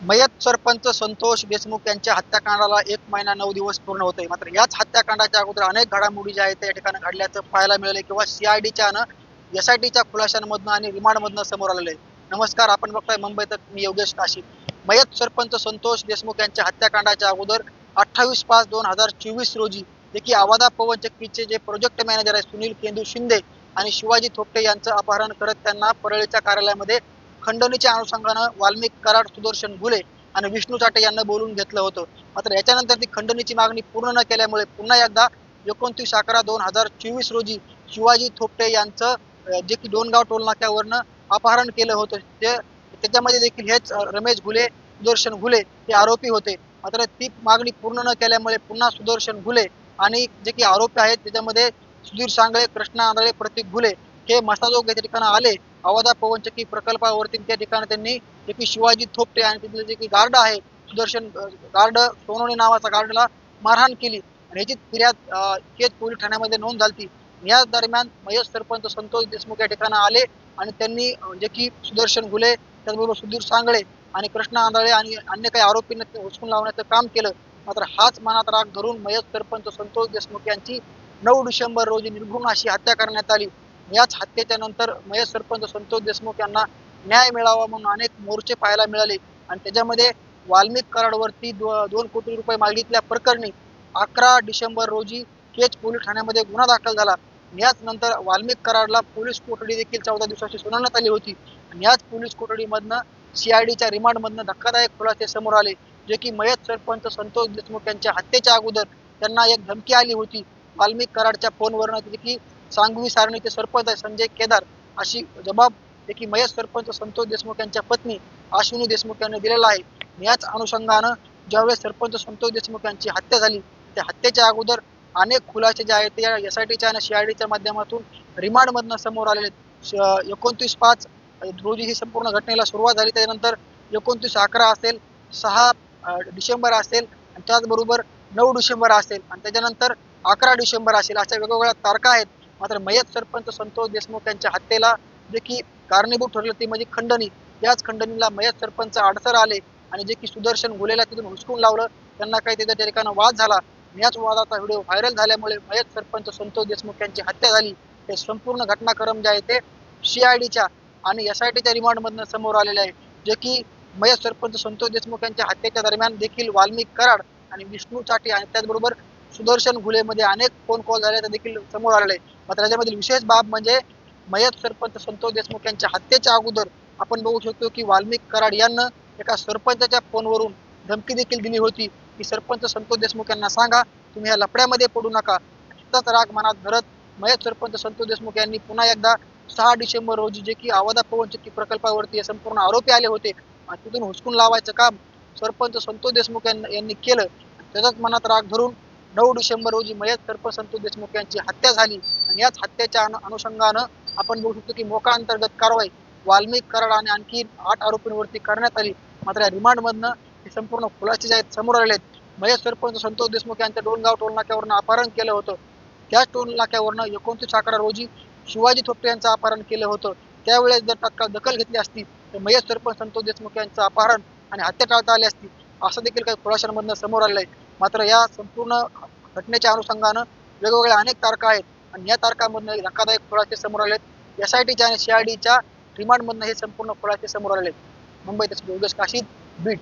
मयत सरपंच संतोष देशमुख यांच्या हत्याकांडाला एक महिना नऊ दिवस पूर्ण होते मात्र याच हत्याकांडाच्या अगोदर अनेक घडामोडी ज्या आहेत त्या ठिकाणी घडल्याचं पाहायला मिळाले किंवा सीआयडीच्या एस आय टीच्या खुलाशांमधनं आणि रिमांडमधनं समोर आलेले नमस्कार आपण बघताय मुंबईत मी योगेश काशी मयत सरपंच संतोष देशमुख यांच्या हत्याकांडाच्या अगोदर अठ्ठावीस पाच दोन हजार चोवीस रोजी जे की आवादा पवन चक्कीचे जे प्रोजेक्ट मॅनेजर आहे सुनील केंदू शिंदे आणि शिवाजी थोपटे यांचं अपहरण करत त्यांना परळीच्या कार्यालयामध्ये खंडणीच्या अनुषंगानं वाल्मिक कराड सुदर्शन घुले आणि विष्णू चाटे यांना बोलून घेतलं होतं. मात्र याच्यानंतर ती खंडणीची मागणी पूर्ण न केल्यामुळे पुन्हा एकदा एकोणतीस अकरा दोन हजार चोवीस रोजी शिवाजी थोपटे यांचं जे की डोनगाव टोलनाक्यावरनं अपहरण केलं होतं ते त्याच्यामध्ये देखील हेच रमेश घुले सुदर्शन घुले हे आरोपी होते. मात्र ती मागणी पूर्ण न केल्यामुळे पुन्हा सुदर्शन घुले आणि जे की आरोपी आहेत त्याच्यामध्ये सुधीर सांगळे कृष्णा आंधळे प्रतीक घुले हे मसाजोग याच्या ठिकाणी आले. अवधा पवनचक्की प्रकल्पावरती त्या ठिकाणी त्यांनी जे की शिवाजी थोपटे आणि तिथले जे की गार्ड आहे सुदर्शन गार्ड सोनवणे नावाचा गार्डला मारहाण केली. आणि याची फिर्याद अं, केज पोलीस ठाण्यामध्ये नोंद झाली या दरम्यान महेश सरपंच संतोष देशमुख या ठिकाणी आले आणि त्यांनी जे की सुदर्शन घुले त्याचबरोबर सुधीर सांगळे आणि कृष्णा आंधळे आणि अन्य काही आरोपींना हुसकून लावण्याचं काम केलं. मात्र हाच मनात राग धरून महेश सरपंच संतोष देशमुख यांची नऊ डिसेंबर रोजी निर्घृण अशी हत्या करण्यात आली. याच हत्येच्या नंतर महेश सरपंच संतोष देशमुख यांना न्याय मिळावा म्हणून अनेक मोर्चे पाहायला मिळाले. आणि त्याच्यामध्ये वाल्मिक कराडवरती दोन कोटी रुपये मागितल्या प्रकरणी अकरा डिसेंबर रोजी केज पोलीस ठाण्यामध्ये गुन्हा दाखल झाला. याच नंतर वाल्मिक कराडला पोलीस कोठडी देखील चौदा दिवसाची सुनावण्यात आली होती. आणि याच पोलीस कोठडीमधनं सीआयडीच्या रिमांडमधनं धक्कादायक खुलासे समोर आले जे की मयत सरपंच संतोष देशमुख यांच्या हत्येच्या अगोदर त्यांना एक धमकी आली होती. वाल्मिक कराडच्या फोनवरनं जे की सांगवी सारणीचे सरपंच आहे संजय केदार अशी जबाब देखी मयत सरपंच संतोष देशमुख यांच्या पत्नी अश्विनी देशमुख यांनी दिलेला आहे. याच अनुषंगानं ज्यावेळेस सरपंच संतोष देशमुख यांची हत्या झाली त्या हत्येच्या अगोदर अनेक खुलासे जे आहेत ते या एस आय टीच्या आणि सीआयडीच्या माध्यमातून रिमांड मधनं समोर आलेले आहेत. एकोणतीस पाच रोजी ही संपूर्ण घटनेला सुरुवात झाली. त्याच्यानंतर एकोणतीस अकरा असेल सहा डिसेंबर असेल आणि त्याचबरोबर नऊ डिसेंबर असेल आणि त्याच्यानंतर अकरा डिसेंबर असेल अशा वेगवेगळ्या तारखा आहेत. मात्र मयत सरपंच संतोष देशमुख यांच्या हत्येला जे की कारणीभूत ठरलं ती म्हणजे खंडणी. याच खंडणीला मयत सरपंच अडसर आले आणि जे की सुदर्शन गुलेला तिथून हुसकून लावलं त्यांना काही त्याच्या त्या ठिकाणी वाद झाला. याच वादाचा व्हिडिओ व्हायरल झाल्यामुळे मयत सरपंच संतोष देशमुख यांची हत्या झाली. हे संपूर्ण घटनाक्रम जे आहे ते सीआयडीच्या आणि एस आय टीच्या रिमांडमधनं समोर आलेले आहे. जे की मयत सरपंच संतोष देशमुख यांच्या हत्येच्या दरम्यान देखील वाल्मिक कराड आणि विष्णू चाटी आणि त्याचबरोबर सुदर्शन घुलेमध्ये अनेक फोन कॉल झाले देखील समोर आलेले आहे मात्र त्याच्यामधील विशेष बाब म्हणजे मयत सरपंच संतोष देशमुख यांच्या हत्येच्या अगोदर आपण बघू शकतो की वाल्मिक कराड यांना एका सरपंचाच्या फोनवरून धमकी देखील दिली होती. की सरपंच संतोष देशमुख यांना सांगा तुम्ही या लफड्यामध्ये पडू नका. त्याचाच राग मनात धरत मयत सरपंच संतोष देशमुख यांनी पुन्हा एकदा सहा डिसेंबर रोजी जे की आवादा पवनचक्की प्रकल्पावरती हे संपूर्ण आरोपी आले होते. आणि तिथून हुसकून लावायचं काम सरपंच संतोष देशमुख यांनी केलं. त्याचाच मनात राग धरून नऊ डिसेंबर रोजी मयत सरपंच संतोष देशमुख यांची हत्या झाली. आणि याच हत्येच्या अनुषंगानं आपण बघू शकतो की मोका अंतर्गत कारवाई वाल्मिक कराड आणि आणखी आठ आरोपींवरती करण्यात आली. मात्र या रिमांड मधनं हे संपूर्ण खुलासे जे आहेत समोर आले आहेत. मयत सरपंच संतोष देशमुख यांच्या डोनगाव टोल नाक्यावरनं अपहरण केलं होतं. त्याच टोल नाक्यावरनं एकोणतीस अकरा रोजी शिवाजी थोपटे यांचं अपहरण केलं होतं. त्यावेळेस जर तात्काळ दखल घेतली असती तर मयत सरपंच संतोष देशमुख यांचं अपहरण आणि हत्या टाळता आली असती. असं देखील काही खुलाशांमधनं समोर आलेलं आहे मात्र या संपूर्ण घटनेच्या अनुषंगानं वेगवेगळ्या अनेक तारखा आहेत. आणि या तारखांमधनं धक्कादायक खुलासे समोर आले आहेत एस आय टीच्या आणि सीआयडीच्या रिमांडमधनं हे संपूर्ण खुलासे समोर आले आहेत मुंबई तसं योगेश काशीद बीड.